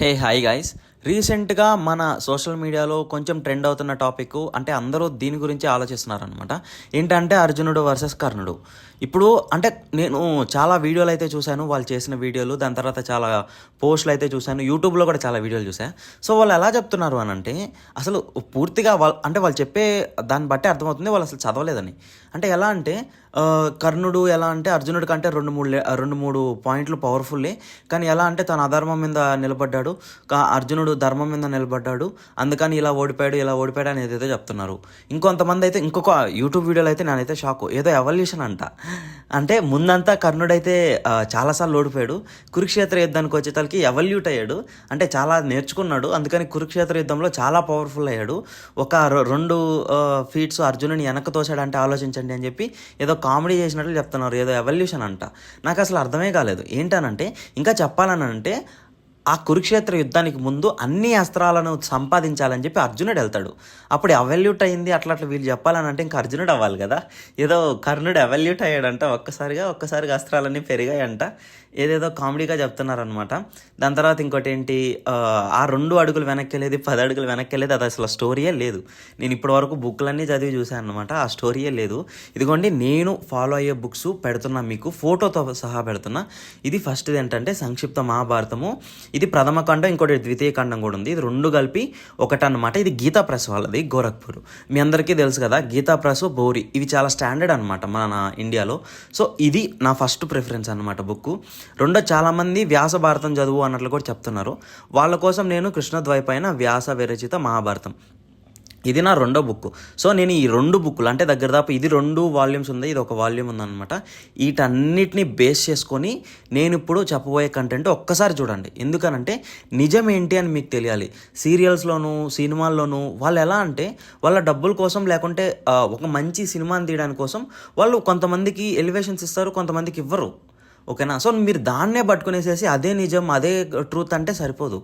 Hey hi guys రీసెంట్గా మన social మీడియాలో కొంచెం ట్రెండ్ అవుతున్న టాపిక్ అంటే అందరూ దీని గురించి ఆలోచిస్తున్నారు అనమాట ఏంటంటే అర్జునుడు వర్సెస్ కర్ణుడు. ఇప్పుడు అంటే నేను చాలా వీడియోలు అయితే చూశాను వాళ్ళు చేసిన వీడియోలు దాని తర్వాత చాలా పోస్టులు అయితే చూశాను యూట్యూబ్లో కూడా చాలా వీడియోలు చూశాను సో వాళ్ళు ఎలా చెప్తున్నారు అని అంటే అసలు పూర్తిగా వాళ్ళు అంటే వాళ్ళు చెప్పే దాన్ని బట్టి అర్థమవుతుంది వాళ్ళు అసలు చదవలేదని. అంటే ఎలా అంటే కర్ణుడు ఎలా అంటే అర్జునుడి కంటే రెండు మూడు రెండు మూడు పాయింట్లు పవర్ఫుల్లే. కానీ ఎలా అంటే తన అధర్మం మీద నిలబడ్డాడు. కా- అర్జునుడు ధర్మం మీద నిలబడ్డాడు. అందుకని ఇలా ఓడిపోయాడు ఇలా ఓడిపోయాడు అనేది అయితే చెప్తున్నారు. ఇంకొంతమంది అయితే ఇంకొక యూట్యూబ్ వీడియోలో అయితే నేనైతే షాక్ ఏదో ఎవల్యూషన్ అంట. అంటే ముందంతా కర్ణుడైతే చాలాసార్లు ఓడిపోయాడు. కురుక్షేత్ర యుద్ధానికి వచ్చేతలకి ఎవల్యూట్ అయ్యాడు. అంటే చాలా నేర్చుకున్నాడు. అందుకని కురుక్షేత్ర యుద్ధంలో చాలా పవర్ఫుల్ అయ్యాడు. ఒక రెండు ఫీట్స్ అర్జునుని వెనక్కి తోసాడంటే ఆలోచించండి అని చెప్పి ఏదో కామెడీ చేసినట్లు చెప్తున్నారు. ఏదో ఎవల్యూషన్ అంట. నాకు అసలు అర్థమే కాలేదు. ఏంటనంటే ఇంకా చెప్పాలని అంటే ఆ కురుక్షేత్ర యుద్ధానికి ముందు అన్ని అస్త్రాలను సంపాదించాలని చెప్పి అర్జునుడు వెళ్తాడు. అప్పుడు అవెల్యూట్ అయింది అట్లా అట్లా వీళ్ళు చెప్పాలని అంటే ఇంకా అర్జునుడు అవ్వాలి కదా. ఏదో కర్ణుడు అవెల్యూట్ అయ్యాడంట ఒక్కసారిగా ఒక్కసారిగా అస్త్రాలన్నీ పెరిగాయంట. ఏదేదో కామెడీగా చెప్తున్నారనమాట దాని తర్వాత ఇంకోటి ఏంటి ఆ, రెండు అడుగులు వెనక్కి వెళ్ళేది పది అడుగులు వెనక్కి వెళ్ళేది అది అసలు స్టోరీయే లేదు. నేను ఇప్పటివరకు బుక్లన్నీ చదివి చూశాను అనమాట ఆ స్టోరీయే లేదు. ఇదిగోండి నేను ఫాలో అయ్యే బుక్స్ పెడుతున్నా మీకు ఫోటోతో సహా పెడుతున్నా. ఇది ఫస్ట్ ఏంటంటే సంక్షిప్త మహాభారతము. ఇది ప్రథమ ఖండం ఇంకోటి ద్వితీయ ఖండం కూడా ఉంది. ఇది రెండు కలిపి ఒకటి అనమాట ఇది గీతా ప్రెస్ వాళ్ళది గోరఖ్పూర్. మీ అందరికీ తెలుసు కదా గీతా ప్రెస్ బోరి. ఇవి చాలా స్టాండర్డ్ అనమాట మన ఇండియాలో. సో ఇది నా ఫస్ట్ ప్రిఫరెన్స్ అనమాట బుక్ రెండో చాలామంది వ్యాస భారతం చదువు అన్నట్లు కూడా చెప్తున్నారు. వాళ్ళ కోసం నేను కృష్ణద్వైపైన వ్యాస విరచిత మహాభారతం. ఇది నా రెండో బుక్ సో నేను ఈ రెండు బుక్లు అంటే దగ్గర దాపు ఇది రెండు వాల్యూమ్స్ ఉంది ఇది ఒక వాల్యూమ్ ఉందన్నమాట. వీటన్నిటిని బేస్ చేసుకొని నేను ఇప్పుడు చెప్పబోయే కంటెంట్ ఒక్కసారి చూడండి. ఎందుకనంటే నిజం ఏంటి అని మీకు తెలియాలి. సీరియల్స్లోను సినిమాల్లోనూ వాళ్ళు ఎలా అంటే వాళ్ళ డబ్బుల కోసం లేకుంటే ఒక మంచి సినిమాని తీయడానికి కోసం వాళ్ళు కొంతమందికి ఎలివేషన్స్ ఇస్తారు కొంతమందికి ఇవ్వరు. ఓకేనా? సో మీరు దాన్నే పట్టుకునేసేసి అదే నిజం అదే ట్రూత్ అంటే సరిపోదు.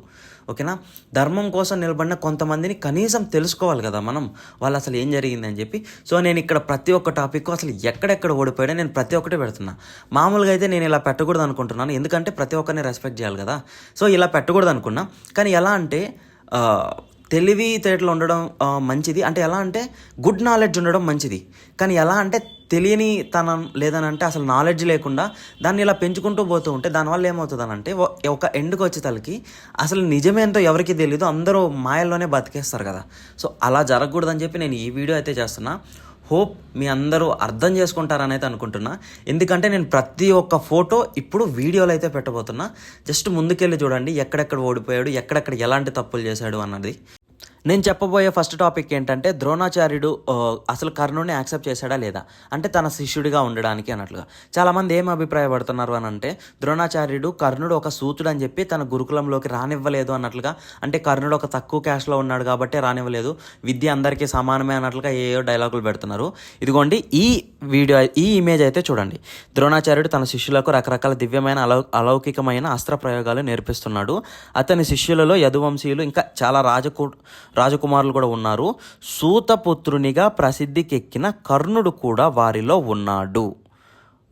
ఓకేనా? ధర్మం కోసం నిలబడిన కొంతమందిని కనీసం తెలుసుకోవాలి కదా మనం. వాళ్ళు అసలు ఏం జరిగిందని చెప్పి. సో నేను ఇక్కడ ప్రతి ఒక్క టాపిక్ అసలు ఎక్కడెక్కడ ఓడిపోయాడో నేను ప్రతి ఒక్కటి పెడుతున్నా. మామూలుగా అయితే నేను ఇలా పెట్టకూడదు అనుకుంటున్నాను. ఎందుకంటే ప్రతి ఒక్కరిని రెస్పెక్ట్ చేయాలి కదా. సో ఇలా పెట్టకూడదు అనుకున్నా. కానీ ఎలా అంటే తెలివి తేటలు ఉండడం మంచిది. అంటే ఎలా అంటే గుడ్ నాలెడ్జ్ ఉండడం మంచిది. కానీ ఎలా అంటే తెలియని తనం లేదనంటే అసలు నాలెడ్జ్ లేకుండా దాన్ని ఇలా పెంచుకుంటూ పోతూ ఉంటే దానివల్ల ఏమవుతుందనంటే ఒక ఎండ్కి వచ్చే తలకి అసలు నిజమేంతో ఎవరికి తెలియదు అందరూ మాయల్లోనే బతికేస్తారు కదా. సో అలా జరగకూడదని చెప్పి నేను ఈ వీడియో అయితే చేస్తున్నా. హోప్ మీ అందరూ అర్థం చేసుకుంటారని అయితే అనుకుంటున్నా. ఎందుకంటే నేను ప్రతి ఒక్క ఫోటో ఇప్పుడు వీడియోలో అయితే పెట్టబోతున్నా. జస్ట్ ముందుకెళ్ళి చూడండి ఎక్కడెక్కడ ఓడిపోయాడు ఎక్కడెక్కడ ఎలాంటి తప్పులు చేశాడు అన్నది. నేను చెప్పబోయే ఫస్ట్ టాపిక్ ఏంటంటే ద్రోణాచార్యుడు అసలు కర్ణుడిని యాక్సెప్ట్ చేశాడా లేదా? అంటే తన శిష్యుడిగా ఉండడానికి అన్నట్లుగా. చాలామంది ఏం అభిప్రాయపడుతున్నారు అని అంటే ద్రోణాచార్యుడు కర్ణుడు ఒక సూతుడు అని చెప్పి తన గురుకులంలోకి రానివ్వలేదు అన్నట్లుగా. అంటే కర్ణుడు ఒక తక్కువ క్యాస్ట్లో ఉన్నాడు కాబట్టి రానివ్వలేదు. విద్య అందరికీ సమానమే అన్నట్లుగా ఏయో డైలాగులు పెడుతున్నారు. ఇదిగోండి ఈ వీడియో ఈ ఇమేజ్ అయితే చూడండి. ద్రోణాచార్యుడు తన శిష్యులకు రకరకాల దివ్యమైన అలౌ అలౌకికమైన అస్త్ర ప్రయోగాలు నేర్పిస్తున్నాడు. అతని శిష్యులలో యదువంశీయులు ఇంకా చాలా రాజకూ రాజకుమారులు కూడా ఉన్నారు. సూతపుత్రునిగా ప్రసిద్ధికెక్కిన కర్ణుడు కూడా వారిలో ఉన్నాడు.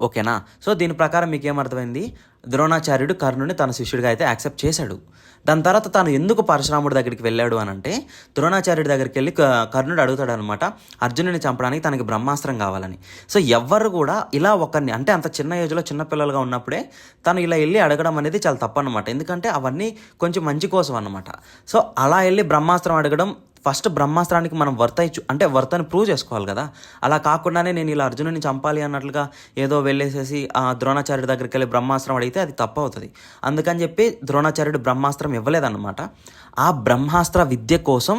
ఓకేనా? సో దీని ప్రకారం మీకేమర్థమైంది ద్రోణాచార్యుడు కర్ణుని తన శిష్యుడిగా అయితే యాక్సెప్ట్ చేశాడు. దాని తర్వాత తాను ఎందుకు పరశురాముడి దగ్గరికి వెళ్ళాడు అని అంటే ద్రోణాచార్యుడి దగ్గరికి వెళ్ళి కర్ణుడు అడుగుతాడు అనమాట అర్జునుని చంపడానికి తనకి బ్రహ్మాస్త్రం కావాలని. సో ఎవ్వరు కూడా ఇలా ఒకరిని అంటే అంత చిన్న ఏజ్లో చిన్నపిల్లలుగా ఉన్నప్పుడే తను ఇలా వెళ్ళి అడగడం అనేది చాలా తప్పనమాట. ఎందుకంటే అవన్నీ కొంచెం మంచి కోసం అనమాట సో అలా వెళ్ళి బ్రహ్మాస్త్రం అడగడం ఫస్ట్ బ్రహ్మాస్త్రానికి మనం వర్త ఇచ్చు అంటే వర్తని ప్రూవ్ చేసుకోవాలి కదా. అలా కాకుండానే నేను ఇలా అర్జునుని చంపాలి అన్నట్లుగా ఏదో వెళ్ళేసేసి ఆ ద్రోణాచార్యుడి దగ్గరికి వెళ్ళి బ్రహ్మాస్త్రం అడిగితే అది తప్పు అవుతుంది అందుకని చెప్పి ద్రోణాచార్యుడు బ్రహ్మాస్త్రం ఇవ్వలేదన్నమాట. ఆ బ్రహ్మాస్త్ర విద్య కోసం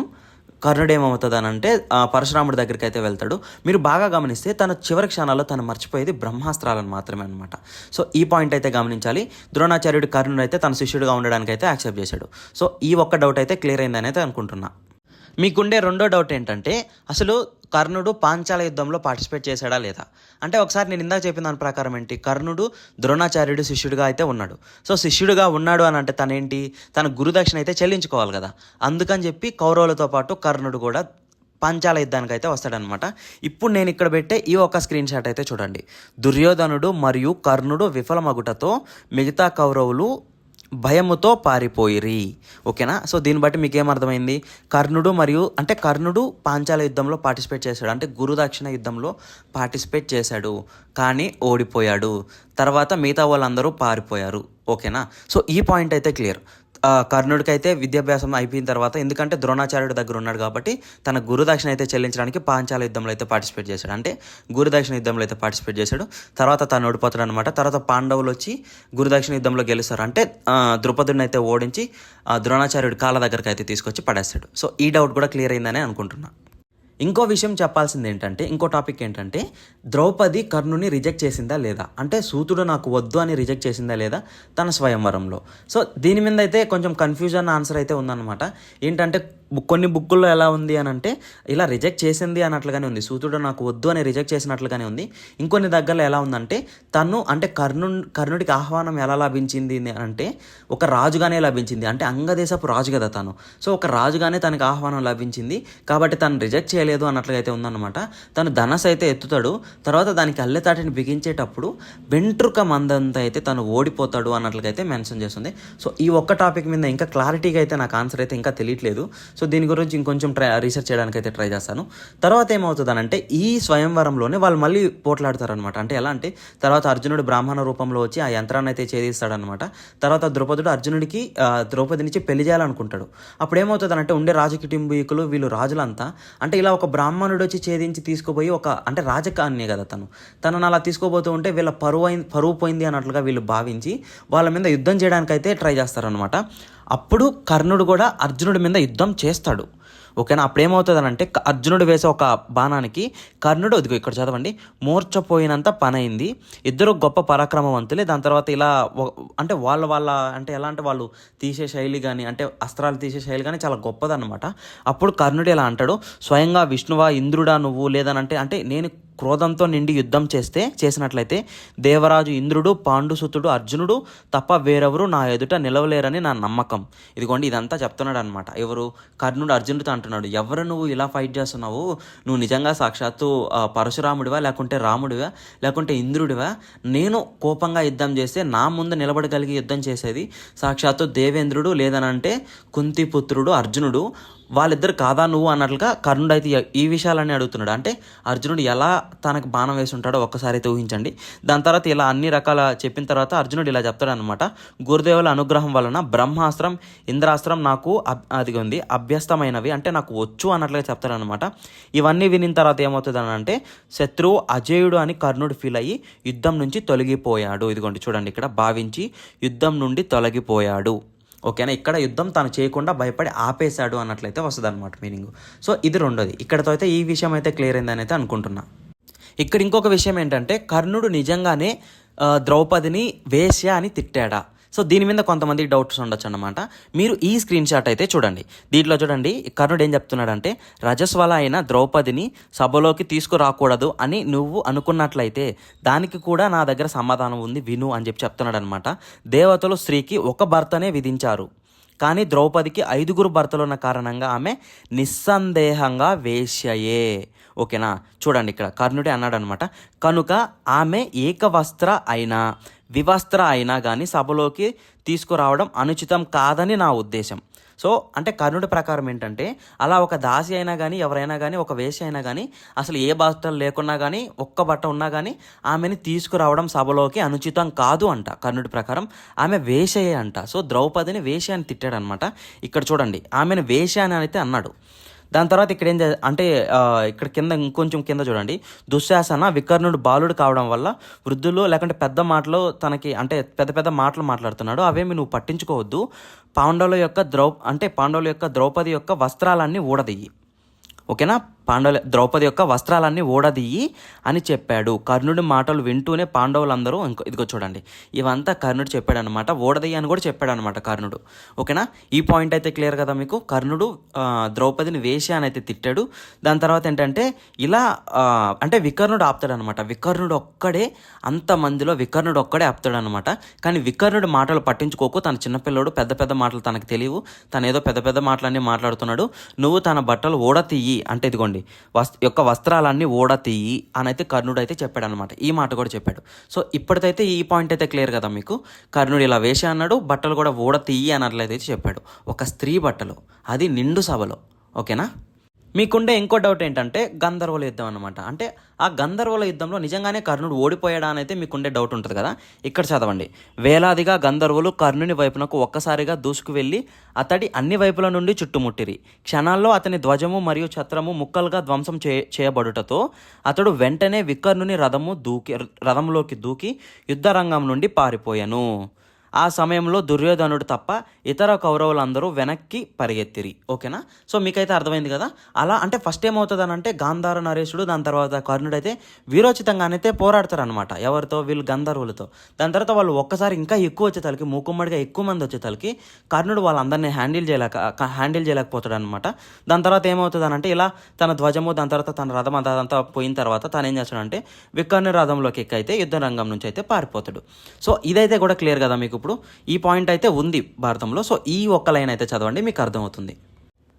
కర్ణుడు ఏమవుతుంది అని అంటే పరశురాముడి దగ్గరికి అయితే వెళ్తాడు. మీరు బాగా గమనిస్తే తన చివరి క్షణాల్లో తను మర్చిపోయేది బ్రహ్మాస్త్రాలను మాత్రమే అనమాట సో ఈ పాయింట్ అయితే గమనించాలి. ద్రోణాచార్యుడు కర్ణుడు అయితే తన శిష్యుడిగా ఉండడానికి అయితే యాక్సెప్ట్ చేశాడు. సో ఈ ఒక్క డౌట్ అయితే క్లియర్ అయిందని అయితే అనుకుంటున్నా. మీకుండే రెండో డౌట్ ఏంటంటే అసలు కర్ణుడు పాంచాల యుద్ధంలో పార్టిసిపేట్ చేశాడా లేదా? అంటే ఒకసారి నేను ఇందాక చెప్పిన దాని ప్రకారం ఏంటి? కర్ణుడు ద్రోణాచార్యుడు శిష్యుడిగా అయితే ఉన్నాడు. సో శిష్యుడిగా ఉన్నాడు అని అంటే తనేంటి? తన గురుదక్షిణ అయితే చెల్లించుకోవాలి కదా. అందుకని చెప్పి కౌరవులతో పాటు కర్ణుడు కూడా పంచాల యుద్ధానికి అయితే వస్తాడనమాట ఇప్పుడు నేను ఇక్కడ పెట్టే ఈ ఒక స్క్రీన్ షాట్ అయితే చూడండి. దుర్యోధనుడు మరియు కర్ణుడు విఫలమగుటతో మిగతా కౌరవులు భయముతో పారిపోయిరి. ఓకేనా? సో దీన్ని బట్టి మీకు ఏమర్థమైంది కర్ణుడు మరియు అంటే కర్ణుడు పాంచాల యుద్ధంలో పార్టిసిపేట్ చేశాడు. అంటే గురుదక్షిణ యుద్ధంలో పార్టిసిపేట్ చేశాడు. కానీ ఓడిపోయాడు. తర్వాత మిగతా వాళ్ళందరూ పారిపోయారు. ఓకేనా? సో ఈ పాయింట్ అయితే క్లియర్. కర్ణుడికి అయితే విద్యాభ్యాసం అయిపోయిన తర్వాత ఎందుకంటే ద్రోణాచార్యుడి దగ్గర ఉన్నాడు కాబట్టి తన గురుదక్షిణ అయితే చెల్లించడానికి పాంచాల యుద్ధంలో అయితే పార్టిసిపేట్ చేశాడు. అంటే గురుదక్షిణ యుద్ధంలో అయితే పార్టిసిపేట్ చేశాడు. తర్వాత తను ఓడిపోతాడు అనమాట తర్వాత పాండవులు వచ్చి గురుదక్షిణ యుద్ధంలో గెలుస్తారు. అంటే ద్రుపదుడిని అయితే ఓడించి ద్రోణాచార్యుడి కాళ్ళ దగ్గరికి అయితే తీసుకొచ్చి పడేస్తాడు. సో ఈ డౌట్ కూడా క్లియర్ అయిందని అనుకుంటున్నాను ఇంకో విషయం చెప్పాల్సింది ఏంటంటే ఇంకో టాపిక్ ఏంటంటే ద్రౌపది కర్ణుని రిజెక్ట్ చేసిందా లేదా? అంటే సూతుడు నాకు వద్దు అని రిజెక్ట్ చేసిందా లేదా తన స్వయంవరంలో. సో దీని మీద అయితే కొంచెం కన్ఫ్యూజన్ ఆన్సర్ అయితే ఉందన్నమాట. ఏంటంటే కొన్ని బుక్కుల్లో ఎలా ఉంది అని అంటే ఇలా రిజెక్ట్ చేసింది అన్నట్లుగానే ఉంది. సూతుడు నాకు వద్దు అని రిజెక్ట్ చేసినట్లుగానే ఉంది. ఇంకొన్ని దగ్గరలో ఎలా ఉందంటే తను అంటే కర్ణు కర్ణుడికి ఆహ్వానం ఎలా లభించింది అని అంటే ఒక రాజుగానే లభించింది. అంటే అంగదేశపు రాజు కదా తను. సో ఒక రాజుగానే తనకి ఆహ్వానం లభించింది. కాబట్టి తను రిజెక్ట్ చేయలేదు అన్నట్లుగా అయితే ఉందన్నమాట. తను ధనస్ అయితే ఎత్తుతాడు. తర్వాత దానికి అల్లెతాటిని బిగించేటప్పుడు వెంట్రుక మందంత అయితే తను ఓడిపోతాడు అన్నట్లుగా అయితే మెన్షన్ చేస్తుంది. సో ఈ ఒక్క టాపిక్ మీద ఇంకా క్లారిటీగా అయితే నాకు ఆన్సర్ అయితే ఇంకా తెలియట్లేదు. సో దీని గురించి ఇంకొంచెం ట్రై రీసెర్చ్ చేయడానికి అయితే ట్రై చేస్తాను. తర్వాత ఏమవుతుందనంటే ఈ స్వయంవరంలోనే వాళ్ళు మళ్ళీ పోట్లాడతారనమాట అంటే ఎలా అంటే తర్వాత అర్జునుడు బ్రాహ్మణ రూపంలో వచ్చి ఆ యంత్రాన్ని అయితే ఛేదిస్తాడనమాట తర్వాత ద్రౌపదుడు అర్జునుడికి ద్రౌపదినిచ్చి పెళ్ళి చేయాలనుకుంటాడు. అప్పుడు ఏమవుతుందనంటే ఉండే రాజకుటుంబీకులు వీళ్ళు రాజులంతా అంటే ఇలా ఒక బ్రాహ్మణుడు వచ్చి ఛేదించి తీసుకుపోయి ఒక అంటే రాజకాన్యే కదా తను. తనను అలా తీసుకోబోతూ ఉంటే వీళ్ళ పరువు అయింది పరువు పోయింది అన్నట్లుగా వీళ్ళు భావించి వాళ్ళ మీద యుద్ధం చేయడానికైతే ట్రై చేస్తారనమాట అప్పుడు కర్ణుడు కూడా అర్జునుడి మీద యుద్ధం చేస్తాడు. ఓకేనా? అప్పుడు ఏమవుతుంది అంటే అర్జునుడు వేసే ఒక బాణానికి కర్ణుడు అదిగో ఇక్కడ చదవండి మూర్చపోయినంత పనైంది. ఇద్దరు గొప్ప పరాక్రమవంతులే. దాని తర్వాత ఇలా అంటే వాళ్ళ వాళ్ళ అంటే ఎలా అంటే వాళ్ళు తీసే శైలి కానీ అంటే అస్త్రాలు తీసే శైలి కానీ చాలా గొప్పదన్నమాట. అప్పుడు కర్ణుడు ఇలా అంటాడు స్వయంగా విష్ణువా ఇంద్రుడా నువ్వు లేదనంటే అంటే నేను క్రోధంతో నిండి యుద్ధం చేస్తే చేసినట్లయితే దేవరాజు ఇంద్రుడు పాండుసుతుడు అర్జునుడు తప్ప వేరెవరు నా ఎదుట నిలవలేరని నా నమ్మకం. ఇదిగోండి ఇదంతా చెప్తున్నాడు అనమాట ఎవరు? కర్ణుడు అర్జునుడితో అంటున్నాడు ఎవరు నువ్వు ఇలా ఫైట్ చేస్తున్నావు? నువ్వు నిజంగా సాక్షాత్తు పరశురాముడివా లేకుంటే రాముడివా లేకుంటే ఇంద్రుడివా? నేను కోపంగా యుద్ధం చేస్తే నా ముందు నిలబడగలిగి యుద్ధం చేసేది సాక్షాత్తు దేవేంద్రుడు లేదనంటే కుంతిపుత్రుడు అర్జునుడు వాళ్ళిద్దరు కాదా నువ్వు అన్నట్లుగా కర్ణుడు అయితే ఈ విషయాలన్నీ అడుగుతున్నాడు. అంటే అర్జునుడు ఎలా తనకు బాణం వేసి ఉంటాడో ఒక్కసారి అయితే ఊహించండి. దాని తర్వాత ఇలా అన్ని రకాల చెప్పిన తర్వాత అర్జునుడు ఇలా చెప్తాడు అనమాట గురుదేవుల అనుగ్రహం వలన బ్రహ్మాస్త్రం ఇంద్రాస్త్రం నాకు అబ్- అది ఉంది అభ్యస్తమైనవి అంటే నాకు వచ్చు అన్నట్లుగా చెప్తాడనమాట ఇవన్నీ వినిన తర్వాత ఏమవుతుంది అని అంటే శత్రువు అజేయుడు అని కర్ణుడు ఫీల్ అయ్యి యుద్ధం నుంచి తొలగిపోయాడు. ఇదిగోండి చూడండి ఇక్కడ భావించి యుద్ధం నుండి తొలగిపోయాడు. ఓకేనా? ఇక్కడ యుద్ధం తను చేయకుండా భయపడి ఆపేశాడు అన్నట్లయితే వస్తుంది అనమాట మీనింగ్. సో ఇది రెండోది. ఇక్కడతో అయితే ఈ విషయం అయితే క్లియర్ అయిందని అయితే అనుకుంటున్నా. ఇక్కడ ఇంకొక విషయం ఏంటంటే కర్ణుడు నిజంగానే ద్రౌపదిని వేశ్య అని తిట్టాడా? సో దీని మీద కొంతమంది డౌట్స్ ఉండొచ్చు అనమాట మీరు ఈ స్క్రీన్ షాట్ అయితే చూడండి. దీంట్లో చూడండి కర్ణుడు ఏం చెప్తున్నాడంటే రజస్వల అయిన ద్రౌపదిని సభలోకి తీసుకురాకూడదు అని నువ్వు అనుకున్నట్లయితే దానికి కూడా నా దగ్గర సమాధానం ఉంది విను అని చెప్పి చెప్తున్నాడు అనమాట దేవతలు స్త్రీకి ఒక భర్తనే విధించారు. కానీ ద్రౌపదికి ఐదుగురు భర్తలు ఉన్న కారణంగా ఆమె నిస్సందేహంగా వేశ్యయే. ఓకేనా? చూడండి ఇక్కడ కర్ణుడే అన్నాడు అనమాట కనుక ఆమె ఏకవస్త్ర అయినా వివస్త్ర అయినా కానీ సభలోకి తీసుకురావడం అనుచితం కాదని నా ఉద్దేశం. సో అంటే కర్ణుడి ప్రకారం ఏంటంటే అలా ఒక దాసి అయినా కానీ ఎవరైనా కానీ ఒక వేష అయినా కానీ అసలు ఏ బట్టలు లేకున్నా కానీ ఒక్క బట్ట ఉన్నా కానీ ఆమెని తీసుకురావడం సభలోకి అనుచితం కాదు అంట కర్ణుడి ప్రకారం. ఆమె వేషయే అంట. సో ద్రౌపదిని వేష అని ఇక్కడ చూడండి ఆమెను వేష అని అయితే అన్నాడు. దాని తర్వాత ఇక్కడ ఏం అంటే ఇక్కడ కింద ఇంకొంచెం కింద చూడండి. దుశ్శాసన వికర్ణుడు బాలుడు కావడం వల్ల వృద్ధులు లేకుంటే పెద్ద మాటలు తనకి అంటే పెద్ద పెద్ద మాటలు మాట్లాడుతున్నాడు. అవేమి నువ్వు పట్టించుకోవద్దు. పాండవుల యొక్క ద్రౌ అంటే పాండవుల యొక్క ద్రౌపది యొక్క వస్త్రాలన్నీ ఊడదెయ్యి ఓకేనా? పాండవుల ద్రౌపది యొక్క వస్త్రాలన్నీ ఓడదీయి అని చెప్పాడు. కర్ణుడి మాటలు వింటూనే పాండవులందరూ ఇంకో ఇదిగో చూడండి. ఇవంతా కర్ణుడు చెప్పాడు అనమాట ఓడదీయి అని కూడా చెప్పాడు అనమాట కర్ణుడు. ఓకేనా? ఈ పాయింట్ అయితే క్లియర్ కదా మీకు? కర్ణుడు ద్రౌపదిని వేష అని అయితే తిట్టాడు. దాని తర్వాత ఏంటంటే ఇలా అంటే వికర్ణుడు ఆపుతాడు అనమాట వికర్ణుడు ఒక్కడే అంతమందిలో వికర్ణుడు ఒక్కడే ఆపుతాడు అనమాట కానీ వికర్ణుడు మాటలు పట్టించుకోకు. తన చిన్నపిల్లడు పెద్ద పెద్ద మాటలు తనకు తెలియవు. తను ఏదో పెద్ద పెద్ద మాటలన్నీ మాట్లాడుతున్నాడు. నువ్వు తన బట్టలు ఓడతీయి. అంటే ఇదిగోండి. చూడండి. వస్ యొక్క వస్త్రాలన్నీ ఓడ తీయి అని అయితే కర్ణుడు అయితే చెప్పాడు అనమాట ఈ మాట కూడా చెప్పాడు. సో ఇప్పటికైతే ఈ పాయింట్ అయితే క్లియర్ కదా మీకు? కర్ణుడు ఇలా వేసి అన్నాడు బట్టలు కూడా ఓడతీయి అన్నట్లయితే చెప్పాడు. ఒక స్త్రీ బట్టలు అది నిండు సభలో ఓకేనా? మీకుండే ఇంకో డౌట్ ఏంటంటే గంధర్వుల యుద్ధం అనమాట అంటే ఆ గంధర్వుల యుద్ధంలో నిజంగానే కర్ణుడు ఓడిపోయాడా అని అయితే మీకుండే డౌట్ ఉంటుంది కదా? ఇక్కడ చదవండి. వేలాదిగా గంధర్వులు కర్ణుని వైపునకు ఒక్కసారిగా దూసుకు వెళ్ళి అతడి అన్ని వైపుల నుండి చుట్టుముట్టిరి. క్షణాల్లో అతని ధ్వజము మరియు ఛత్రము ముక్కలుగా ధ్వంసం చే చేయబడుటతో అతడు వెంటనే వికర్ణుని రథము దూకి రథంలోకి దూకి యుద్ధ రంగం నుండి పారిపోయాను. ఆ సమయంలో దుర్యోధనుడు తప్ప ఇతర కౌరవులందరూ వెనక్కి పరిగెత్తిరి. ఓకేనా? సో మీకైతే అర్థమైంది కదా? అలా అంటే ఫస్ట్ ఏమవుతుంది అంటే గాంధార నరేశుడు దాని తర్వాత కర్ణుడు అయితే వీరోచితంగానైతే పోరాడతారనమాట ఎవరితో? వీళ్ళు గంధర్వులతో. దాని తర్వాత వాళ్ళు ఒక్కసారి ఇంకా ఎక్కువ వచ్చేతలకి మూకుమ్మడిగా ఎక్కువ మంది వచ్చేతలకి కర్ణుడు వాళ్ళందరినీ హ్యాండిల్ చేయలేక హ్యాండిల్ చేయలేకపోతాడు అనమాట దాని తర్వాత ఏమవుతుంది అంటే ఇలా తన ధ్వజము దాని తర్వాత తన రథం అదంతా పోయిన తర్వాత తను ఏం చేస్తాడంటే వికర్ణ రథంలోకి ఎక్కైతే యుద్ధ రంగం నుంచి అయితే పారిపోతాడు. సో ఇదైతే కూడా క్లియర్ కదా మీకు? ఇప్పుడు ఈ పాయింట్ అయితే ఉంది భారతంలో. సో ఈ ఒక్క లైన్ అయితే చదవండి మీకు అర్థమవుతుంది.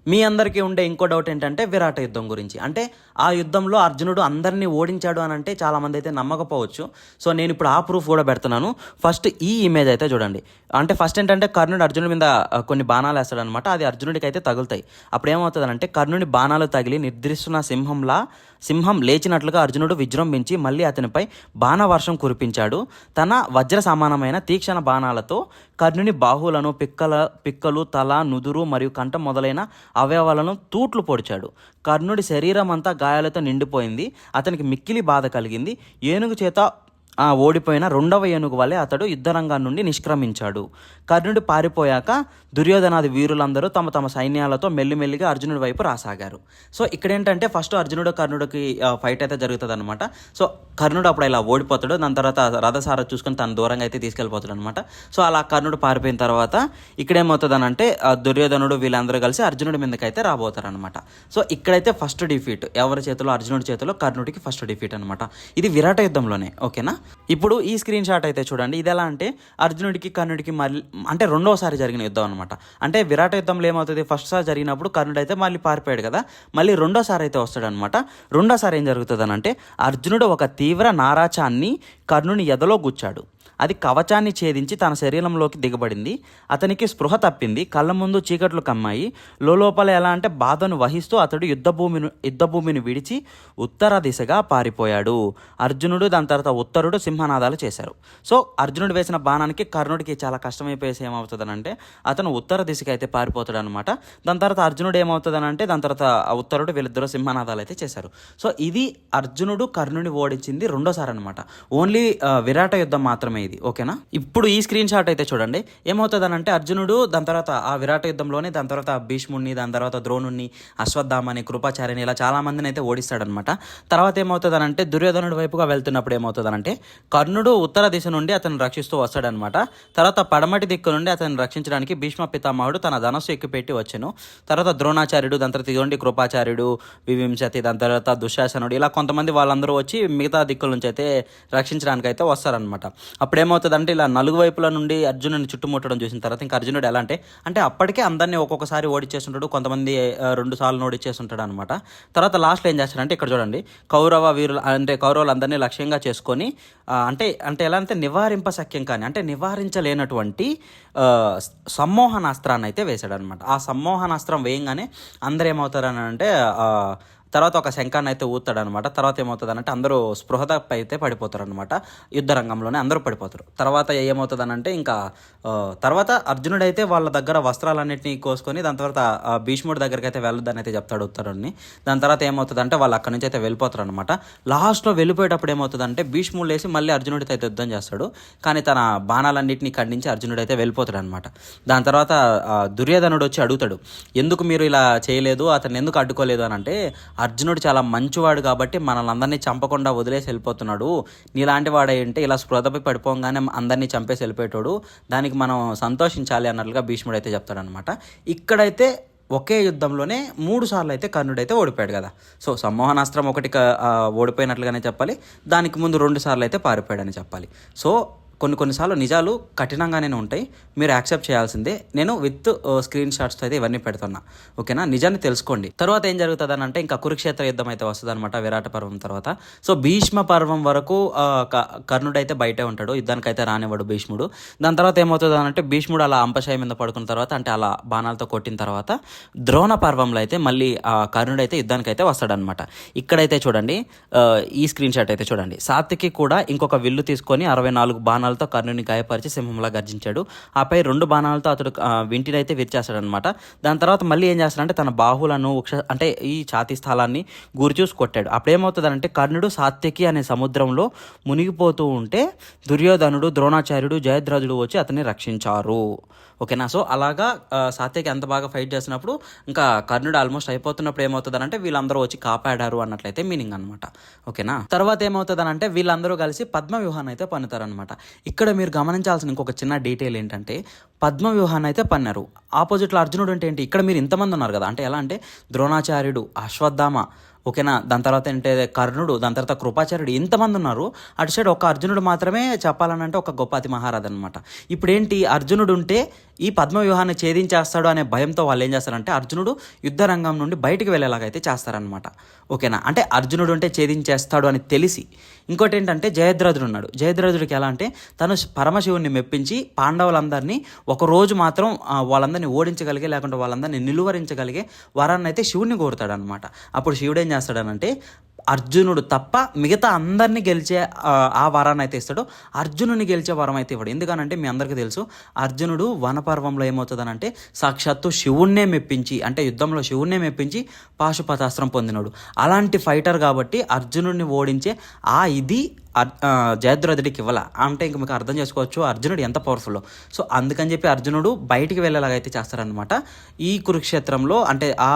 మీ అందరికీ ఉండే ఇంకో డౌట్ ఏంటంటే విరాట యుద్ధం గురించి. అంటే ఆ యుద్ధంలో అర్జునుడు అందరినీ ఓడించాడు అని అంటే చాలామంది అయితే నమ్మకపోవచ్చు. సో నేను ఇప్పుడు ఆ ప్రూఫ్ కూడా పెడుతున్నాను. ఫస్ట్ ఈ ఇమేజ్ అయితే చూడండి. అంటే ఫస్ట్ ఏంటంటే కర్ణుడు అర్జునుడి మీద కొన్ని బాణాలు వేస్తాడు అనమాట అది అర్జునుడికి అయితే తగులుతాయి. అప్పుడు ఏమవుతుంది అంటే కర్ణుడి బాణాలు తగిలి నిద్రిస్తున్న సింహంలా సింహం లేచినట్లుగా అర్జునుడు విజృంభించి మళ్ళీ అతనిపై బాణవర్షం కురిపించాడు. తన వజ్ర సమానమైన తీక్షణ బాణాలతో కర్ణుని బాహువులను పిక్కల పిక్కలు తల నుదురు మరియు కంఠం మొదలైన అవయవాలను తూట్లు పొడిచాడు. కర్ణుడి శరీరం అంతా గాయాలతో నిండిపోయింది. అతనికి మిక్కిలి బాధ కలిగింది. ఏనుగు చేత ఆ ఓడిపోయిన రెండవ ఏనుగు వలె అతడు యుద్ధరంగం నుండి నిష్క్రమించాడు. కర్ణుడు పారిపోయాక దుర్యోధనాది వీరులందరూ తమ తమ సైన్యాలతో మెల్లిమెల్లిగా అర్జునుడి వైపు రాసాగారు. సో ఇక్కడ ఏంటంటే ఫస్ట్ అర్జునుడు కర్ణుడికి ఫైట్ అయితే జరుగుతుంది అనమాట సో కర్ణుడు అప్పుడు ఇలా ఓడిపోతాడు. దాని తర్వాత రథసార చూసుకొని తన దూరంగా అయితే తీసుకెళ్ళిపోతాడు అనమాట సో అలా కర్ణుడు పారిపోయిన తర్వాత ఇక్కడ అని అంటే దుర్యోధనుడు వీళ్ళందరూ కలిసి అర్జునుడి మీదకి అయితే సో ఇక్కడైతే ఫస్ట్ డిఫీట్ ఎవరి చేతిలో అర్జునుడి చేతిలో కర్ణుడికి ఫస్ట్ డిఫీట్ అనమాట ఇది విరాట యుద్ధంలోనే ఓకేనా? ఇప్పుడు ఈ స్క్రీన్ షాట్ అయితే చూడండి ఇది ఎలా అంటే అర్జునుడికి కర్ణుడికి మళ్ళీ అంటే రెండోసారి జరిగిన యుద్ధం అనమాట అంటే విరాట యుద్ధంలో ఏమవుతుంది? ఫస్ట్ సారి జరిగినప్పుడు కర్ణుడు అయితే మళ్ళీ పారిపోయాడు కదా. మళ్ళీ రెండోసారి అయితే వస్తాడనమాట రెండోసారి ఏం జరుగుతుంది అని అంటే అర్జునుడు ఒక తీవ్ర నారాచాన్ని కర్ణుని ఎదలో గుచ్చాడు. అది కవచాన్ని ఛేదించి తన శరీరంలోకి దిగబడింది. అతనికి స్పృహ తప్పింది. కళ్ళ ముందు చీకట్లు కమ్మాయి. లోపల ఎలా అంటే బాధను వహిస్తూ అతడు యుద్ధభూమిని యుద్ధభూమిని విడిచి ఉత్తర దిశగా పారిపోయాడు. అర్జునుడు దాని తర్వాత ఉత్తరుడు సింహనాదాలు చేశారు. సో అర్జునుడు వేసిన బాణానికి కర్ణుడికి చాలా కష్టమైపోయేసి ఏమవుతుందనంటే అతను ఉత్తర దిశకి అయితే పారిపోతాడు అనమాట దాని తర్వాత అర్జునుడు ఏమవుతుందనంటే దాని తర్వాత ఉత్తరుడు వీళ్ళిద్దరు సింహనాదాలు అయితే చేశారు. సో ఇది అర్జునుడు కర్ణుని ఓడించింది రెండోసారి అనమాట ఓన్లీ విరాట యుద్ధం మాత్రమే ఇది ఓకేనా? ఇప్పుడు ఈ స్క్రీన్ షాట్ అయితే చూడండి. ఏమవుతుందనంటే అర్జునుడు దాని తర్వాత ఆ విరాట యుద్ధంలోనే దాని తర్వాత భీష్ముడిని దాని తర్వాత ద్రోణుణ్ణి అశ్వత్థామని కృపాచార్యని ఇలా చాలా మందిని అయితే ఓడిస్తాడనమాట తర్వాత ఏమవుతుందనంటే దుర్యోధనుడి వైపుగా వెళ్తున్నప్పుడు ఏమవుతుందనంటే కర్ణుడు ఉత్తర దిశ నుండి అతను రక్షిస్తూ వస్తాడనమాట తర్వాత పడమటి దిక్కు నుండి అతను రక్షించడానికి భీష్మ పితామహుడు తన ధనస్సు ఎక్కిపెట్టి వచ్చాను. తర్వాత ద్రోణాచార్యుడు దాని తర్వాత ఇదిగోండి కృపాచార్యుడు వివింశతి దాని తర్వాత దుశ్శాసనుడు ఇలా కొంతమంది వాళ్ళందరూ వచ్చి మిగతా దిక్కుల నుంచి అయితే రక్షించడానికి అయితే వస్తారనమాట అప్పుడు ఏమవుతుందంటే ఇలా నలుగు వైపుల నుండి అర్జునుని చుట్టుముట్టడం చూసిన తర్వాత ఇంకా అర్జునుడు ఎలా అంటే అంటే అప్పటికే అందరినీ ఒక్కొక్కసారి ఓడిచేస్తుంటాడు కొంతమంది రెండు సార్లు ఓడిచేస్తుంటాడు అనమాట తర్వాత లాస్ట్లో ఏం చేస్తాడంటే ఇక్కడ చూడండి కౌరవ వీరులు అంటే కౌరవులందరినీ లక్ష్యంగా చేసుకొని అంటే అంటే ఎలా అంటే నివారింప సఖ్యం కానీ అంటే నివారించలేనటువంటి సమ్మోహనాస్త్రాన్ని అయితే వేశాడనమాట ఆ సమ్మోహనాస్త్రం వేయంగానే అందరు ఏమవుతారని అంటే తర్వాత ఒక శంఖాన్ని అయితే ఊతాడు అనమాట తర్వాత ఏమవుతుంది అంటే అందరూ స్పృహత అయితే పడిపోతారు అనమాట యుద్ధ రంగంలోనే అందరూ పడిపోతారు. తర్వాత ఏమవుతుందనంటే ఇంకా తర్వాత అర్జునుడు అయితే వాళ్ళ దగ్గర వస్త్రాలన్నింటినీ కోసుకొని దాని తర్వాత భీష్ముడి దగ్గరికి అయితే వెళ్ళొద్దని అయితే చెప్తాడు ఉత్తరుడిని దాని తర్వాత ఏమవుతుందంటే వాళ్ళు అక్కడి నుంచి అయితే వెళ్ళిపోతారు అనమాట లాస్ట్లో వెళ్ళిపోయేటప్పుడు ఏమవుతుందంటే భీష్ముడు లేసి మళ్ళీ అర్జునుడితో అయితే యుద్ధం చేస్తాడు. కానీ తన బాణాలన్నింటినీ ఖండించి అర్జునుడు అయితే వెళ్ళిపోతాడు అనమాట దాని తర్వాత దుర్యోధనుడు వచ్చి అడుగుతాడు ఎందుకు మీరు ఇలా చేయలేదు? అతను ఎందుకు అడ్డుకోలేదు? అని అంటే అర్జునుడు చాలా మంచివాడు కాబట్టి మనల్ని అందరినీ చంపకుండా వదిలేసి వెళ్ళిపోతున్నాడు. నీలాంటి వాడు ఇలా స్పృహపై పడిపోగానే అందరినీ చంపేసి వెళ్ళిపోయేటోడు. దానికి మనం సంతోషించాలి అన్నట్లుగా భీష్ముడు అయితే చెప్తాడనమాట ఇక్కడైతే ఒకే యుద్ధంలోనే మూడు సార్లు అయితే కర్ణుడు అయితే ఓడిపోయాడు కదా. సో సమ్మోహనాస్త్రం ఒకటి ఓడిపోయినట్లుగానే చెప్పాలి. దానికి ముందు రెండు సార్లు అయితే పారిపోయాడని చెప్పాలి. సో కొన్ని కొన్నిసార్లు నిజాలు కఠినంగానే ఉంటాయి. మీరు యాక్సెప్ట్ చేయాల్సిందే. నేను విత్ స్క్రీన్ షాట్స్తో అయితే ఇవన్నీ పెడుతున్నా. ఓకేనా? నిజాన్ని తెలుసుకోండి. తర్వాత ఏం జరుగుతుంది అని అంటే ఇంకా కురుక్షేత్ర యుద్ధం అయితే వస్తుంది అనమాట విరాట పర్వం తర్వాత. సో భీష్మ పర్వం వరకు క- కర్ణుడు అయితే బయటే ఉంటాడు. యుద్ధానికైతే రానివ్వడు భీష్ముడు. దాని తర్వాత ఏమవుతుంది అని అంటే భీష్ముడు అలా అంపశయ మీద పడుకున్న తర్వాత అంటే అలా బాణాలతో కొట్టిన తర్వాత ద్రోణ పర్వంలో అయితే మళ్ళీ కర్ణుడు అయితే యుద్ధానికి అయితే వస్తాడనమాట ఇక్కడైతే చూడండి ఈ స్క్రీన్ షాట్ అయితే చూడండి. సాత్వికి కూడా ఇంకొక విల్లు తీసుకొని అరవై నాలుగు బాణాలు బాణాలతో కర్ణుని గాయపరిచి సింహంలా గర్జించాడు. ఆపై రెండు బాణాలతో అతడు వింటినైతే విరిచేస్తాడనమాట దాని తర్వాత మళ్ళీ ఏం చేస్తాడంటే తన బాహులను వృక్ష అంటే ఈ ఛాతీ స్థలాన్ని గురిచూసి కొట్టాడు. అప్పుడు ఏమవుతుందంటే కర్ణుడు సాత్యకి అనే సముద్రంలో మునిగిపోతూ ఉంటే దుర్యోధనుడు ద్రోణాచార్యుడు జయద్రాజుడు వచ్చి అతన్ని రక్షించారు. ఓకేనా? సో అలాగా సాత్యకి ఎంత బాగా ఫైట్ చేసినప్పుడు ఇంకా కర్ణుడు ఆల్మోస్ట్ అయిపోతున్నప్పుడు ఏమవుతుందంటే వీళ్ళందరూ వచ్చి కాపాడారు అన్నట్లయితే మీనింగ్ అనమాట ఓకేనా? తర్వాత ఏమవుతుందనంటే వీళ్ళందరూ కలిసి పద్మ వ్యూహాన్ని అయితే పన్నుతారనమాట ఇక్కడ మీరు గమనించాల్సిన ఇంకొక చిన్న డీటెయిల్ ఏంటంటే పద్మ వ్యూహాన్ని అయితే పన్నారు ఆపోజిట్లో అర్జునుడు అంటే ఏంటి? ఇక్కడ మీరు ఇంతమంది ఉన్నారు కదా. అంటే ఎలా అంటే ద్రోణాచార్యుడు అశ్వత్థామ ఓకేనా? దాని తర్వాత ఏంటంటే కర్ణుడు దాని తర్వాత కృపాచార్యుడు ఇంతమంది ఉన్నారు. అటు సైడ్ ఒక అర్జునుడు మాత్రమే చెప్పాలనంటే ఒక గొప్ప అతి మహారాజు అనమాట ఇప్పుడు ఏంటి? అర్జునుడు ఉంటే ఈ పద్మ వ్యూహాన్ని ఛేదించేస్తాడు అనే భయంతో వాళ్ళు ఏం చేస్తారంటే అర్జునుడు యుద్ధ రంగం నుండి బయటికి వెళ్ళేలాగైతే చేస్తారనమాట ఓకేనా? అంటే అర్జునుడు ఉంటే ఛేదించేస్తాడు అని తెలిసి ఇంకోటి ఏంటంటే జయద్రథుడు ఉన్నాడు. జయద్రథుడికి ఎలా అంటే తను పరమశివుణ్ణి మెప్పించి పాండవులందరినీ ఒక రోజు మాత్రం వాళ్ళందరినీ ఓడించగలిగే లేకుంటే వాళ్ళందరినీ నిలువరించగలిగే వరాన్ని అయితే శివుణ్ణి కోరుతాడనమాట అప్పుడు శివుడు ఏం చేస్తాడనంటే అర్జునుడు తప్ప మిగతా అందరినీ గెలిచే ఆ, వరాన్ని అయితే ఇస్తాడు. అర్జునుని గెలిచే వరం అయితే ఇవ్వడు. ఎందుకనంటే మీ అందరికీ తెలుసు అర్జునుడు వనపర్వంలో ఏమవుతుందనంటే సాక్షాత్తు శివుణ్ణే మెప్పించి అంటే యుద్ధంలో శివుణ్ణే మెప్పించి పాశుపతాస్త్రం పొందినాడు. అలాంటి ఫైటర్ కాబట్టి అర్జునుడిని ఓడించే ఆ ఇది అర్- జయద్రథుడికి ఇవ్వాల. అంటే ఇంక మీకు అర్థం చేసుకోవచ్చు అర్జునుడు ఎంత పవర్ఫుల్ సో అందుకని చెప్పి అర్జునుడు బయటికి వెళ్ళేలాగా అయితే చేస్తారనమాట ఈ కురుక్షేత్రంలో అంటే ఆ,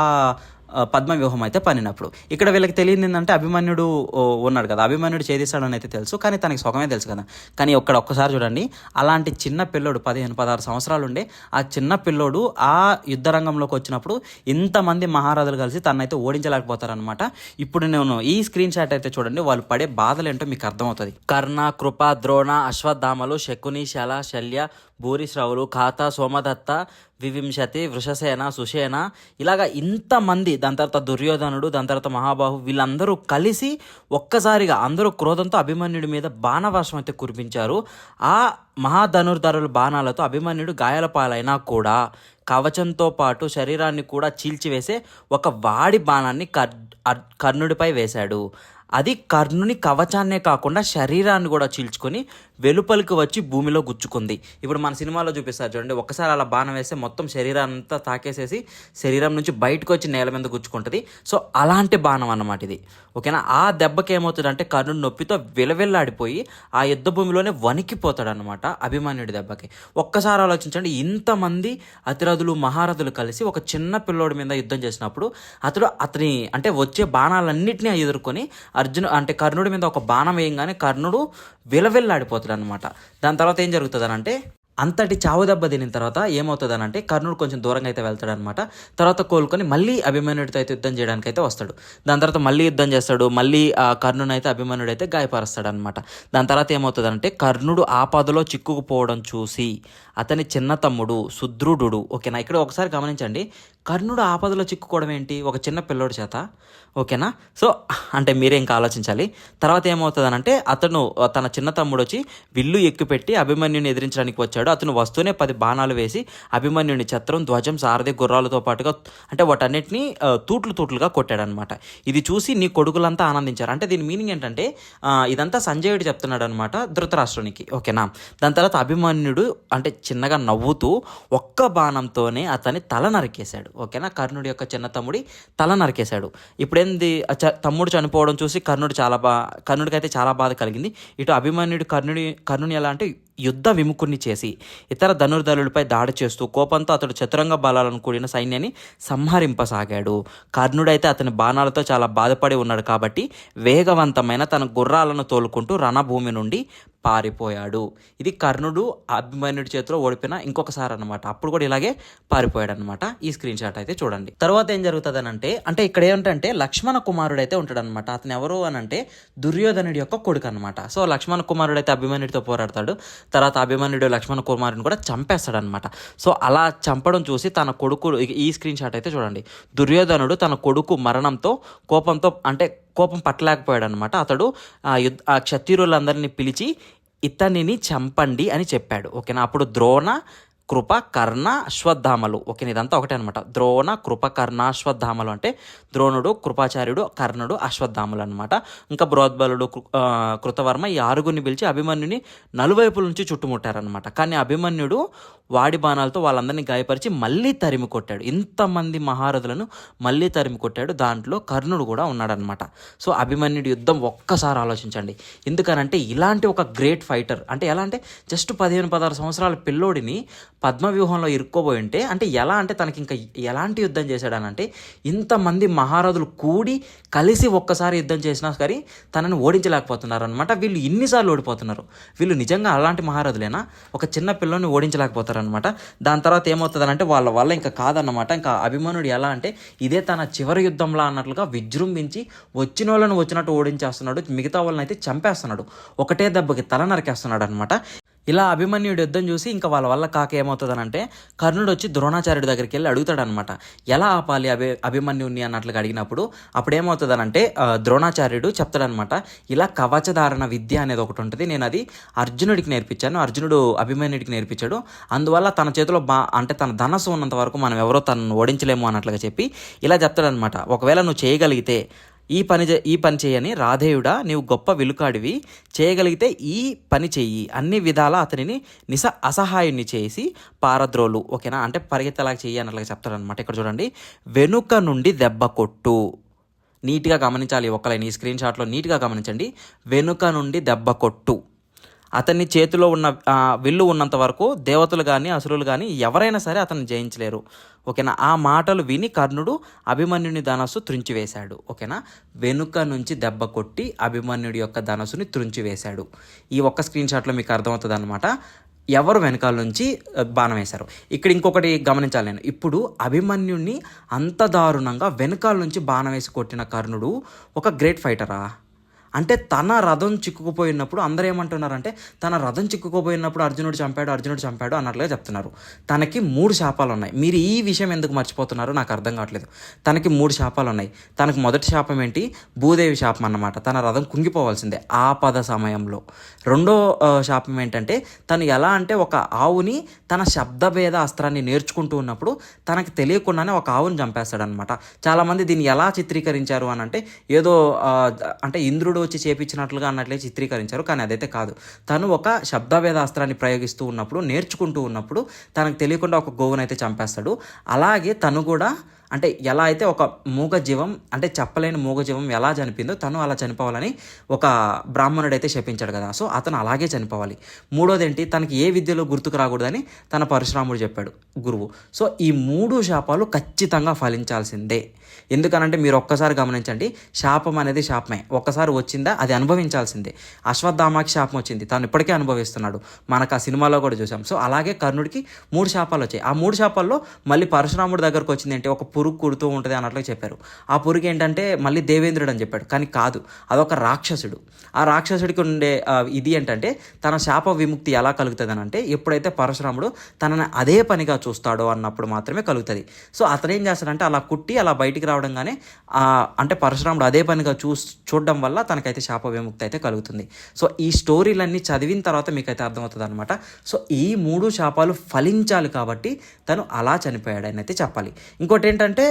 పద్మ వ్యూహం అయితే పనినప్పుడు ఇక్కడ వీళ్ళకి తెలియదు ఏంటంటే అభిమన్యుడు ఓ, ఉన్నాడు కదా. అభిమన్యుడు ఛేదిస్తాడని అయితే తెలుసు కానీ తనకి సుఖమే తెలుసు కదా. కానీ ఒక్కడ ఒక్కసారి చూడండి అలాంటి చిన్న పిల్లోడు పదిహేను పదహారు సంవత్సరాలు ఉండే ఆ చిన్న పిల్లోడు ఆ యుద్ధ రంగంలోకి వచ్చినప్పుడు ఇంతమంది మహారాజులు కలిసి తనైతే ఓడించలేకపోతారనమాట ఇప్పుడు నేను ఈ స్క్రీన్ షాట్ అయితే చూడండి వాళ్ళు పడే బాధలు ఏంటో మీకు అర్థమవుతుంది. కర్ణ కృప ద్రోణ అశ్వత్థామలు శకుని శల శల్య భూరిశ్రావులు ఖాతా సోమదత్త వివింశతి వృషసేన సుషేన. ఇలాగా ఇంతమంది దాని తర్వాత దుర్యోధనుడు దాని తర్వాత మహాబాహు వీళ్ళందరూ కలిసి ఒక్కసారిగా అందరూ క్రోధంతో అభిమన్యుడి మీద బాణవర్షం అయితే కురిపించారు. ఆ మహాధనుర్ధరుల బాణాలతో అభిమన్యుడు గాయాల పాలైనా కూడా కవచంతో పాటు శరీరాన్ని కూడా చీల్చివేసే ఒక వాడి బాణాన్ని కర్ అర్- కర్ణుడిపై వేశాడు. అది కర్ణుని కవచాన్నే కాకుండా శరీరాన్ని కూడా చీల్చుకొని వెలుపలికి వచ్చి భూమిలో గుచ్చుకుంది. ఇప్పుడు మన సినిమాలో చూపిస్తారు చూడండి ఒక్కసారి అలా బాణం వేస్తే మొత్తం శరీరాన్ని అంతా తాకేసేసి శరీరం నుంచి బయటకు వచ్చి నేల మీద గుచ్చుకుంటుంది. సో అలాంటి బాణం అన్నమాట ఇది. ఓకేనా? ఆ దెబ్బకి ఏమవుతుందంటే కర్ణుడు నొప్పితో విలవిల్లాడిపోయి ఆ యుద్ధ భూమిలోనే వణికిపోతాడు అనమాట అభిమన్యుడి దెబ్బకి. ఒక్కసారి ఆలోచించండి ఇంతమంది అతిరథులు మహారథులు కలిసి ఒక చిన్న పిల్లోడి మీద యుద్ధం చేసినప్పుడు అతడు అతని అంటే వచ్చే బాణాలన్నింటినీ ఎదుర్కొని అర్జును అంటే కర్ణుడి మీద ఒక బాణం వేయంగానే కర్ణుడు విలవిల్లాడిపోతాడు. అనమాట దాని తర్వాత ఏం జరుగుతుందనంటే అంతటి చావు దెబ్బ తినిన తర్వాత ఏమవుతుందనంటే కర్ణుడు కొంచెం దూరంగా అయితే వెళ్తాడు అనమాట తర్వాత కోలుకొని మళ్ళీ అభిమన్యుడితో అయితే యుద్ధం చేయడానికి అయితే వస్తాడు. దాని తర్వాత మళ్ళీ యుద్ధం చేస్తాడు. మళ్ళీ ఆ కర్ణుని అయితే అభిమన్యుడు అయితే గాయపరుస్తాడు అనమాట దాని తర్వాత ఏమవుతుందంటే కర్ణుడు ఆపదలో చిక్కుకుపోవడం చూసి అతని చిన్న తమ్ముడు సుద్రుడు ఓకేనా ఇక్కడ ఒకసారి గమనించండి. కర్ణుడు ఆపదలో చిక్కుకోవడం ఏంటి? ఒక చిన్న పిల్లోడి చేత. ఓకేనా సో అంటే మీరే ఇంకా ఆలోచించాలి. తర్వాత ఏమవుతుందనంటే అతను తన చిన్న తమ్ముడు వచ్చి విల్లు ఎక్కుపెట్టి అభిమన్యుని ఎదిరించడానికి వచ్చాడు. అతను వస్తూనే పది బాణాలు వేసి అభిమన్యుని ఛత్రం ధ్వజం సారథి గుర్రాలతో పాటుగా అంటే వాటన్నిటిని తూట్లు తూట్లుగా కొట్టాడనమాట. ఇది చూసి నీ కొడుకులంతా ఆనందించారు. అంటే దీని మీనింగ్ ఏంటంటే ఇదంతా సంజయుడు చెప్తున్నాడు అనమాట ధృతరాష్ట్రునికి ఓకేనా దాని తర్వాత అభిమన్యుడు అంటే చిన్నగా నవ్వుతూ ఒక్క బాణంతోనే అతని తల నరికేశాడు. ఓకేనా? కర్ణుడి యొక్క చిన్న తమ్ముడి తల నరికేశాడు. ఇప్పుడేంది? తమ్ముడు చనిపోవడం చూసి కర్ణుడు చాలా బా కర్ణుడికి అయితే చాలా బాధ కలిగింది. ఇటు అభిమన్యుడు కర్ణుడి కర్ణుని ఎలా అంటే యుద్ధ విముఖుణ్ణి చేసి ఇతర ధనుర్ధరులపై దాడి చేస్తూ కోపంతో అతడు చతురంగ బలాలను కూడిన సైన్యాన్ని సంహరింపసాగాడు. కర్ణుడైతే అతని బాణాలతో చాలా బాధపడి ఉన్నాడు కాబట్టి వేగవంతమైన తన గుర్రాలను తోలుకుంటూ రణభూమి నుండి పారిపోయాడు. ఇది కర్ణుడు అభిమన్యుడి చేతిలో ఓడిపోయిన ఇంకొకసారి అనమాట అప్పుడు కూడా ఇలాగే పారిపోయాడు అనమాట ఈ స్క్రీన్ షాట్ అయితే చూడండి. తర్వాత ఏం జరుగుతుంది అంటే అంటే ఇక్కడ ఏంటంటే లక్ష్మణ కుమారుడు అయితే ఉంటాడు అనమాట అతను ఎవరు అని అంటే దుర్యోధనుడి యొక్క కొడుకు అనమాట సో లక్ష్మణ కుమారుడు అయితే అభిమన్యుడితో పోరాడతాడు. తర్వాత అభిమన్యుడు లక్ష్మణ్ కుమారుని కూడా చంపేస్తాడనమాట సో అలా చంపడం చూసి తన కొడుకు ఈ స్క్రీన్ షాట్ అయితే చూడండి. దుర్యోధనుడు తన కొడుకు మరణంతో కోపంతో అంటే కోపం పట్టలేకపోయాడు అనమాట అతడు ఆ యుద్ధ ఆ క్షత్రియులందరినీ పిలిచి ఇతనిని చంపండి అని చెప్పాడు. ఓకేనా? అప్పుడు ద్రోణ కృప కర్ణ అశ్వత్థామలు. ఓకే ఇదంతా ఒకటే అనమాట ద్రోణ కృప కర్ణ అశ్వత్థామలు అంటే ద్రోణుడు కృపాచార్యుడు కర్ణుడు అశ్వత్థామలు అనమాట ఇంకా బృహద్బలుడు కృ- కృతవర్మ ఈ ఆరుగురిని పిలిచి అభిమన్యుని నలువైపుల నుంచి చుట్టుముట్టారనమాట కానీ అభిమన్యుడు వాడి బాణాలతో వాళ్ళందరినీ గాయపరిచి మళ్ళీ తరిమి కొట్టాడు. ఇంతమంది మహారథులను మళ్ళీ తరిమి కొట్టాడు. దాంట్లో కర్ణుడు కూడా ఉన్నాడనమాట సో అభిమన్యుడి యుద్ధం ఒక్కసారి ఆలోచించండి. ఎందుకనంటే ఇలాంటి ఒక గ్రేట్ ఫైటర్ అంటే ఎలా అంటే జస్ట్ పదిహేను పదహారు సంవత్సరాల పిల్లోడిని పద్మవ్యూహంలో ఇరుక్కోబోయి ఉంటే అంటే ఎలా అంటే తనకి ఇంకా ఎలాంటి యుద్ధం చేశాడనంటే ఇంతమంది మహారథులు కూడి కలిసి ఒక్కసారి యుద్ధం చేసినా సరే తనని ఓడించలేకపోతున్నారు అనమాట వీళ్ళు ఇన్నిసార్లు ఓడిపోతున్నారు. వీళ్ళు నిజంగా అలాంటి మహారాజులేనా ఒక చిన్న పిల్లని ఓడించలేకపోతారనమాట దాని తర్వాత ఏమవుతుందంటే వాళ్ళ వల్ల ఇంకా కాదన్నమాట. ఇంకా అభిమన్యుడు ఎలా అంటే ఇదే తన చివరి యుద్ధంలా అన్నట్లుగా విజృంభించి వచ్చిన వాళ్ళని వచ్చినట్టు ఓడించేస్తున్నాడు. మిగతా వాళ్ళని అయితే చంపేస్తున్నాడు. ఒకటే దెబ్బకి తల నరికేస్తున్నాడు అనమాట ఇలా అభిమన్యుడు యుద్ధం చూసి ఇంకా వాళ్ళ వల్ల కాక ఏమవుతుందనంటే కర్ణుడు వచ్చి ద్రోణాచార్యుడి దగ్గరికి వెళ్ళి అడుగుతాడనమాట ఎలా ఆపాలి అభి అభిమన్యుడిని అన్నట్లుగా అడిగినప్పుడు అప్పుడు ఏమవుతుందనంటే ద్రోణాచార్యుడు చెప్తాడనమాట ఇలా కవచధారణ విద్య అనేది ఒకటి ఉంటుంది నేను అది అర్జునుడికి నేర్పించాను అర్జునుడు అభిమన్యుడికి నేర్పించాడు అందువల్ల తన చేతిలో బా అంటే తన ధనస్సు ఉన్నంత వరకు మనం ఎవరో తనను ఓడించలేము అన్నట్లుగా చెప్పి ఇలా చెప్తాడనమాట ఒకవేళ నువ్వు చేయగలిగితే ఈ పని చే- ఈ పని చేయని రాధేయుడా నీవు గొప్ప విలుకాడివి. చేయగలిగితే ఈ పని చెయ్యి. అన్ని విధాల అతనిని నిస అసహాయుని చేసి పారద్రోలు. ఓకేనా? అంటే పరిగెత్తలాగా చెయ్యి అన్నట్లుగా చెప్తారనమాట ఇక్కడ చూడండి. వెనుక నుండి దెబ్బ కొట్టు. నీట్గా గమనించాలి ఒక్కలైన. ఈ స్క్రీన్ షాట్లో నీట్గా గమనించండి. వెనుక నుండి దెబ్బ కొట్టు. అతని చేతిలో ఉన్న విల్లు ఉన్నంత వరకు దేవతలు కానీ అసురులు కానీ ఎవరైనా సరే అతన్ని జయించలేరు. ఓకేనా? ఆ మాటలు విని కర్ణుడు అభిమన్యుని ధనస్సు త్రుంచివేశాడు. ఓకేనా? వెనుక నుంచి దెబ్బ కొట్టి అభిమన్యుడి యొక్క ధనస్సుని త్రుంచివేశాడు. ఈ ఒక్క స్క్రీన్ షాట్లో మీకు అర్థమవుతుంది అనమాట ఎవరు వెనకాల నుంచి బాణం వేశారు? ఇక్కడ ఇంకొకటి గమనించాలి నేను. ఇప్పుడు అభిమన్యుణ్ణి అంత దారుణంగా వెనకాల నుంచి బాణం వేసి కొట్టిన కర్ణుడు ఒక గ్రేట్ ఫైటరా? అంటే తన రథం చిక్కుకుపోయినప్పుడు అందరూ ఏమంటున్నారంటే తన రథం చిక్కుకుపోయినప్పుడు అర్జునుడు చంపాడు అర్జునుడు చంపాడు అన్నట్లుగా చెప్తున్నారు. తనకి మూడు శాపాలు ఉన్నాయి మీరు ఈ విషయం ఎందుకు మర్చిపోతున్నారో నాకు అర్థం కావట్లేదు. తనకి మూడు శాపాలు ఉన్నాయి తనకు మొదటి శాపం ఏంటి? భూదేవి శాపం అన్నమాట. తన రథం కుంగిపోవాల్సిందే ఆపద సమయంలో. రెండో శాపం ఏంటంటే తను ఎలా అంటే ఒక ఆవుని తన శబ్దభేద అస్త్రాన్ని నేర్చుకుంటూ ఉన్నప్పుడు తనకి తెలియకుండానే ఒక ఆవుని చంపేస్తాడనమాట చాలామంది దీన్ని ఎలా చిత్రీకరించారు అని అంటే ఏదో అంటే ఇంద్రుడు వచ్చి చేపించినట్లుగా అన్నట్లే చిత్రీకరించారు. కానీ అదైతే కాదు. తను ఒక శబ్దవేదాస్త్రాన్ని ప్రయోగిస్తూ ఉన్నప్పుడు నేర్చుకుంటూ ఉన్నప్పుడు తనకు తెలియకుండా ఒక గోవునైతే చంపేస్తాడు. అలాగే తను కూడా అంటే ఎలా అయితే ఒక మూగజీవం అంటే చెప్పలేని మూగజీవం ఎలా చనిపోయిందో తను అలా చనిపోవాలని ఒక బ్రాహ్మణుడు అయితే శపించాడు కదా. సో అతను అలాగే చనిపోవాలి. మూడోది ఏంటి తనకి ఏ విద్యలో గుర్తుకు రాకూడదని తన పరశురాముడు చెప్పాడు. గురువు. సో ఈ మూడు శాపాలు ఖచ్చితంగా ఫలించాల్సిందే. ఎందుకనంటే మీరు ఒక్కసారి గమనించండి శాపం అనేది శాపమే. ఒక్కసారి వచ్చిందా అది అనుభవించాల్సిందే. అశ్వత్థామాకి శాపం వచ్చింది తను ఇప్పటికే అనుభవిస్తున్నాడు. మనకు ఆ సినిమాలో కూడా చూసాం. సో అలాగే కర్ణుడికి మూడు శాపాలు వచ్చాయి. ఆ మూడు శాపాల్లో మళ్ళీ పరశురాముడి దగ్గరకు వచ్చింది అంటే ఒక పురుగు కుడుతూ ఉంటుంది అన్నట్లు చెప్పారు. ఆ పురుగు ఏంటంటే మళ్ళీ దేవేంద్రుడు అని చెప్పాడు. కానీ కాదు అదొక రాక్షసుడు. ఆ రాక్షసుడికి ఉండే ఇది ఏంటంటే తన శాప విముక్తి ఎలా కలుగుతుంది అని అంటే ఎప్పుడైతే పరశురాముడు తనని అదే పనిగా చూస్తాడో అన్నప్పుడు మాత్రమే కలుగుతుంది. సో అతను ఏం చేస్తాడంటే అలా కుట్టి అలా బయటికి రావడంగానే కానీ అంటే పరశురాముడు అదే పనిగా చూ చూడడం వల్ల తనకైతే శాప విముక్తి అయితే కలుగుతుంది. సో ఈ స్టోరీలన్నీ చదివిన తర్వాత మీకైతే అర్థమవుతుంది అనమాట సో ఈ మూడు శాపాలు ఫలించాలి కాబట్టి తను అలా చనిపోయాడని అయితే చెప్పాలి. ఇంకోటి ఏంటంటే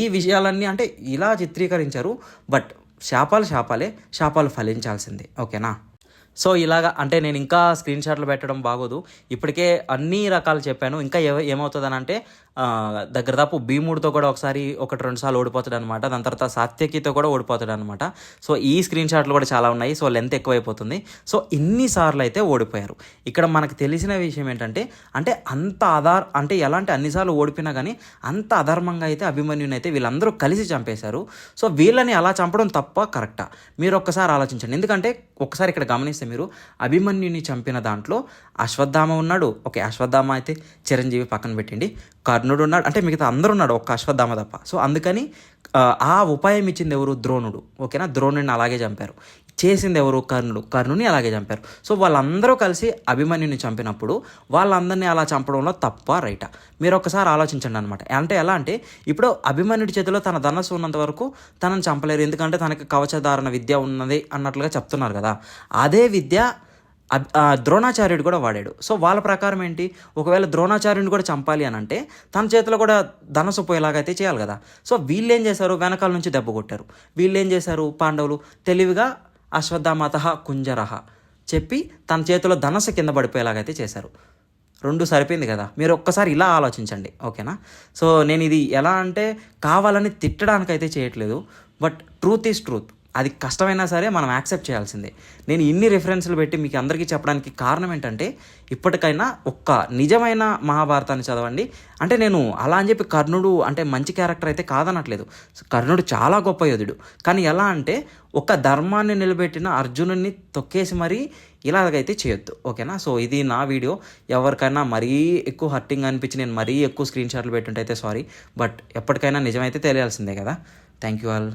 ఈ విషయాలన్నీ అంటే ఇలా చిత్రీకరించారు బట్ శాపాలు శాపాలే శాపాలు ఫలించాల్సిందే. ఓకేనా? సో ఇలాగా అంటే నేను ఇంకా స్క్రీన్ షాట్లు పెట్టడం బాగోదు. ఇప్పటికే అన్ని రకాలు చెప్పాను. ఇంకా ఏ ఏమవుతుందని అంటే దగ్గర దాపు భీముడితో కూడా ఒకసారి ఒకటి రెండు సార్లు ఓడిపోతాడు అనమాట దాని తర్వాత సాత్యకితో కూడా ఓడిపోతాడు అనమాట సో ఈ స్క్రీన్ షాట్లు కూడా చాలా ఉన్నాయి. సో లెంత్ ఎక్కువైపోతుంది. సో ఇన్నిసార్లు అయితే ఓడిపోయారు. ఇక్కడ మనకు తెలిసిన విషయం ఏంటంటే అంటే అంత ఆధార్ అంటే ఎలా అంటే అన్నిసార్లు ఓడిపోయినా కానీ అంత అధర్మంగా అయితే అభిమన్యుని అయితే వీళ్ళందరూ కలిసి చంపేశారు. సో వీళ్ళని అలా చంపడం తప్ప కరెక్టా? మీరు ఒక్కసారి ఆలోచించండి. ఎందుకంటే ఒకసారి ఇక్కడ గమనిస్తే మీరు అభిమన్యుని చంపిన దాంట్లో అశ్వత్థామ ఉన్నాడు. ఓకే అశ్వత్థామ అయితే చిరంజీవి పక్కన పెట్టండి కర్ణుడు ఉన్నాడు. అంటే మిగతా అందరూ ఉన్నాడు ఒక్క అశ్వత్థామ తప్ప. సో అందుకని ఆ, ఉపాయం ఇచ్చింది ఎవరు? ద్రోణుడు. ఓకేనా? ద్రోణుడిని అలాగే చంపారు. చేసింది ఎవరు? కర్ణుడు. కర్ణుని అలాగే చంపారు. సో వాళ్ళందరూ కలిసి అభిమన్యుని చంపినప్పుడు వాళ్ళందరినీ అలా చంపడంలో తప్ప రైట. మీరు ఒకసారి ఆలోచించండి అనమాట అంటే ఎలా అంటే ఇప్పుడు అభిమన్యుడి చేతిలో తన ధనస్సు ఉన్నంత వరకు తనను చంపలేరు. ఎందుకంటే తనకి కవచధారణ విద్య ఉన్నది అన్నట్లుగా చెప్తున్నారు కదా. అదే విద్య ద్రోణాచార్యుడు కూడా వాడాడు. సో వాళ్ళ ప్రకారం ఏంటి? ఒకవేళ ద్రోణాచార్యుని కూడా చంపాలి అని అంటే తన చేతిలో కూడా ధనసు పోయేలాగైతే చేయాలి కదా. సో వీళ్ళు ఏం చేశారు? వెనకాల నుంచి దెబ్బ కొట్టారు. వీళ్ళు ఏం చేశారు పాండవులు? తెలివిగా అశ్వత్థామత కుంజరహ చెప్పి తన చేతిలో ధనస్సు కింద పడిపోయేలాగైతే చేశారు. రెండు సరిపోయింది కదా. మీరు ఒక్కసారి ఇలా ఆలోచించండి. ఓకేనా? సో నేను ఇది ఎలా అంటే కావాలని తిట్టడానికైతే చేయట్లేదు. But truth is truth. అది కష్టమైనా సరే మనం యాక్సెప్ట్ చేయాల్సిందే. నేను ఇన్ని రిఫరెన్స్లు పెట్టి మీకు అందరికీ చెప్పడానికి కారణం ఏంటంటే ఇప్పటికైనా ఒక్క నిజమైన మహాభారతాన్ని చదవండి. అంటే నేను అలా అని చెప్పి కర్ణుడు అంటే మంచి క్యారెక్టర్ అయితే కాదనట్లేదు. కర్ణుడు చాలా గొప్ప యోధుడు. కానీ ఎలా అంటే ఒక ధర్మాన్ని నిలబెట్టిన అర్జునుడిని తొక్కేసి మరీ ఇలాగైతే చేయొద్దు. ఓకేనా? సో ఇది నా వీడియో. ఎవరికైనా మరీ ఎక్కువ హర్టింగ్ అనిపించి నేను మరీ ఎక్కువ స్క్రీన్ షాట్లు పెట్టుంటే అయితే సారీ. బట్ ఎప్పటికైనా నిజమైతే తెలియాల్సిందే కదా. Thank you all.